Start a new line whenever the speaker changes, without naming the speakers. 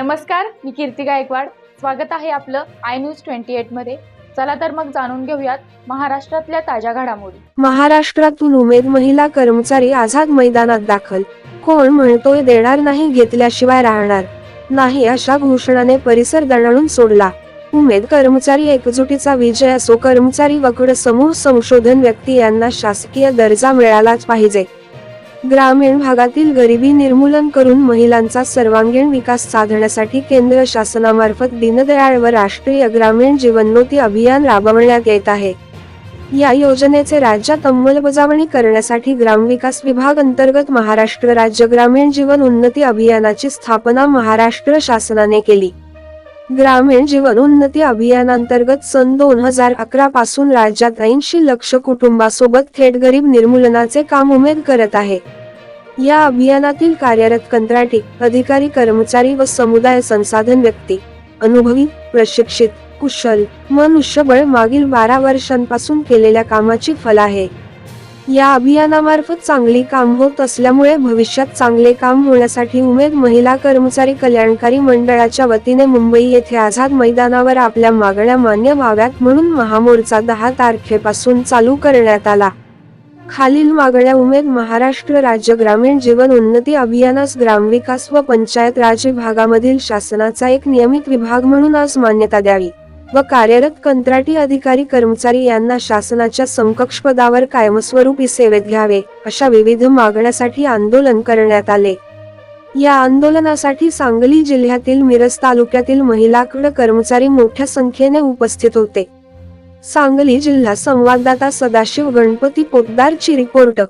नमस्कार मी कीर्ती गायकवाड. स्वागत आहे आपलं आय न्यूज ट्वेंटी एटमध्ये. चला तर मग जाणून घेऊयात महाराष्ट्रातल्या ताज्या घडामोडी.
महाराष्ट्रातून उमेद महिला कर्मचारी आझाद मैदानात दाखल. कोण म्हणतोय देणार नाही घेतल्याशिवाय राहणार. नाही अशा घोषणाने परिसर दणाणून सोडला. उमेद कर्मचारी एकजुटीचा विजय असो कर्मचारी वकड समूह संशोधन व्यक्ती यांना शासकीय दर्जा मिळालाच पाहिजे. ग्रामीण भागातील गरिबी निर्मूलन करून महिलांचा सर्वांगीण विकास साधण्यासाठी केंद्र शासनामार्फत दीनदयाळ व राष्ट्रीय ग्रामीण जीवनोती अभियान राबवण्यात येत आहे. या योजनेचे राज्यात अंमलबजावणी करण्यासाठी ग्रामविकास विभाग अंतर्गत महाराष्ट्र राज्य ग्रामीण जीवन उन्नती अभियानाची स्थापना महाराष्ट्र शासनाने केली. ग्रामीण जीवन उन्नती अभियानांतर्गत सन दोन हजार अकरा पासून राज्यात ऐंशी लक्ष कुटुंबासोबत थेट गरीब निर्मूलनाचे काम उमेद करत आहे. या अभियानातील कार्यरत कंत्राटी अधिकारी कर्मचारी व समुदाय संसाधन व्यक्ती अनुभवी प्रशिक्षित कुशल मनुष्यबळ मागील बारा वर्षांपासून केलेल्या कामाची फल आहे. या अभियानामार्फत चांगली काम होत असल्यामुळे भविष्यात चांगले काम होण्यासाठी उमेद महिला कर्मचारी कल्याणकारी मंडळाच्या वतीने मुंबई येथे आझाद मैदानावर आपल्या मागण्या मान्य व्हाव्यात म्हणून महामोर्चा दहा तारखेपासून चालू करण्यात आला. खालील मागण्या उमेद महाराष्ट्र राज्य ग्रामीण जीवन उन्नती अभियानास ग्रामविकास व पंचायत राज विभागामधील शासनाचा एक नियमित विभाग म्हणून आज मान्यता द्यावी. व कार्यरत कंत्राटी अधिकारी कर्मचारी यांना शासनाच्या समकक्ष पदावर कायमस्वरूपी सेवेत घ्यावे अशा विविध मागण्यासाठी आंदोलन करण्यात आले. या आंदोलनासाठी सांगली जिल्ह्यातील मिरज तालुक्यातील महिलाकड कर्मचारी मोठ्या संख्येने उपस्थित होते. सांगली जिल्हा संवाददाता सदाशिव गणपती पोतदारची रिपोर्ट